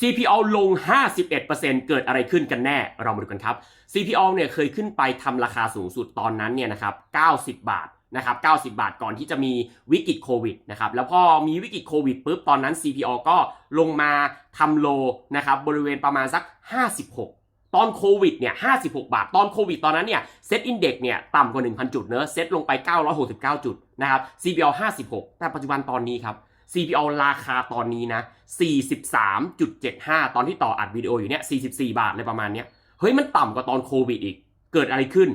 CPO ลง 51%เกิดอะไรขึ้นกันแน่ เรามาดูกันครับ CPO เนี่ยเคยขึ้นไปทำราคาสูงสุดตอนนั้นเนี่ยนะครับ 90 บาทนะครับ 90 บาทก่อนที่จะมีวิกฤตโควิดนะครับ แล้วพอมีวิกฤตโควิดปุ๊บ ตอนนั้น CPO ก็ลงมาทำโลนะครับ บริเวณประมาณสัก 56ตอนโควิดเนี่ย 56 บาท ตอนโควิดตอนนั้นเนี่ยเซตอินเด็กเนี่ยต่ำกว่า 1,000 จุดเนอะเซตลงไป 969 จุดนะครับ CPO 56 แต่ปัจจุบันตอนนี้ครับ CPO ราคาตอนนี้นะ 43.75 ตอนที่ต่ออัดวิดีโออยู่เนี่ย44 บาทเลยประมาณเนี้ย เฮ้ยมันต่ำกว่าตอนโควิดอีก เกิดอะไรขึ้น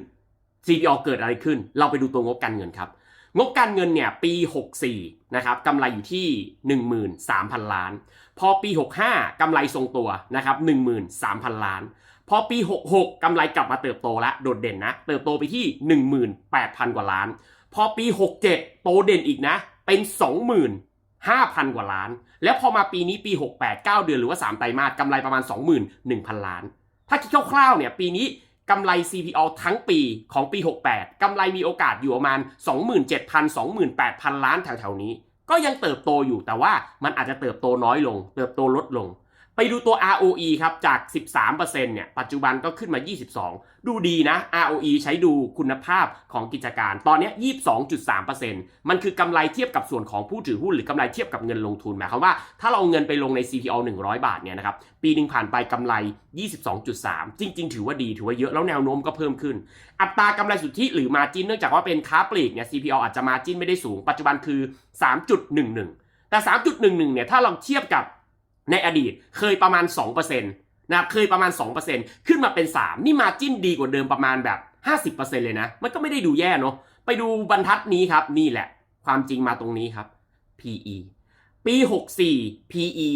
CPO เกิดอะไรขึ้น เราไปดูตัวงบการเงินครับ งบการเงินเนี่ยปี 64 นะครับกำไรอยู่ที่ 13,000 ล้าน พอปี 65 กำไรทรงตัวนะครับ 13,000 ล้าน พอปี 66 กำไรกลับมาเติบโตละโดดเด่นนะ เติบโตไปที่ 18,000 กว่าล้าน พอปี 67 โตเด่นอีกนะ เป็น 5,000 กว่าล้าน แล้วพอมาปีนี้ปี 68 9 เดือนหรือว่า 3 ไตรมาสกำไรประมาณ 21,000 ล้าน ถ้าคิดคร่าวๆเนี่ยปีนี้กำไร CPO ทั้งปีของปี 68 กำไรมีโอกาสอยู่ประมาณ 27,000 28,000 ล้านแถวๆนี้ ก็ยังเติบโตอยู่แต่ว่ามันอาจจะเติบโตน้อยลง เติบโตลดลง ไปดูตัว ROE ครับจาก 13%เนี่ยปัจจุบันก็ขึ้นมา 22 ดูดีนะ ROE ใช้ดูคุณภาพของกิจการ ตอนนี้ 22.3%มันคือกำไรเทียบกับส่วนของผู้ถือหุ้นหรือกำไรเทียบกับเงินลงทุนหมายความว่าถ้าเราเอาเงินไปลงใน CPO 100 บาทเนี่ยนะครับปีหนึ่งผ่านไปกำไร 22.3 จริง ๆ ถือว่าดีถือว่าเยอะแล้วแนวโน้มก็เพิ่มขึ้น อัตรากำไรสุทธิหรือมาจินเนื่องจากว่าเป็นค้าปลีกเนี่ย CPO อาจจะมาจินไม่ได้สูง ปัจจุบันคือ 3.11 แต่ 3.11 เนี่ยถ้าเราเทียบกับ ในอดีตเคยประมาณ 2%นะครับเคยประมาณ 2%ขึ้นมาเป็น 3 นี่มาจิ้นดีกว่าเดิมประมาณแบบ 50%เลยนะ มันก็ไม่ได้ดูแย่เนาะไปดูบรรทัดนี้ครับ นี่แหละ ความจริงมาตรงนี้ครับ PE ปี 64 PE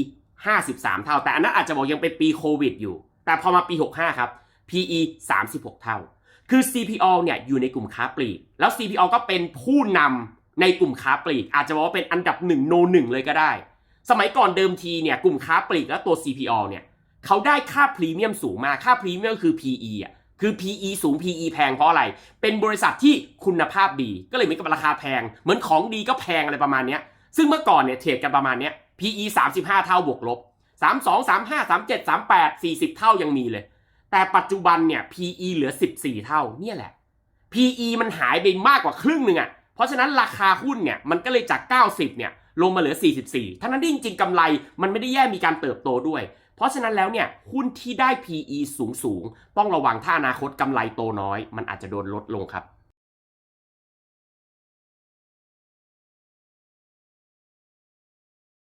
53 เท่า แต่อันนั้นอาจจะบอกยังเป็นปีโควิดอยู่ แต่พอมาปี 65 ครับ PE 36 เท่า คือ CPO เนี่ยอยู่ในกลุ่มค้าปลีก แล้ว CPO ก็เป็นผู้นำในกลุ่มค้าปลีก อาจจะบอกว่าเป็นอันดับหนึ่งโนหนึ่งเลยก็ได้ สมัยก่อนเดิมทีเนี่ยกลุ่มค้าปลีกและตัว CPO เนี่ยเขาได้ค่าพรีเมียมสูงมาก ค่าพรีเมียมคือ PE อะคือ PE สูง PE แพงเพราะอะไร เป็นบริษัทที่คุณภาพดี ก็เลยมีกับราคาแพง เหมือนของดีก็แพงอะไรประมาณนี้ซึ่งเมื่อก่อนเนี่ยเทรดกันประมาณนี้ PE 35 เท่าบวกลบ 32 35 37 38 40 เท่ายังมีเลย แต่ปัจจุบันเนี่ย PE เหลือ 14 เท่าเนี่ยแหละ PE มันหายไปมากกว่าครึ่งหนึ่งอะ เพราะฉะนั้นราคาหุ้นเนี่ยมันก็เลยจาก 90 เนี่ยลงมาเหลือ 44 ทั้งนั้นที่จริงๆกำไรมันไม่ได้แย่มีการเติบโตด้วย เพราะฉะนั้นแล้วเนี่ยหุ้นที่ได้ PE สูงๆต้องระวังถ้าอนาคตกำไรโตน้อย มันอาจจะโดนลดลงครับ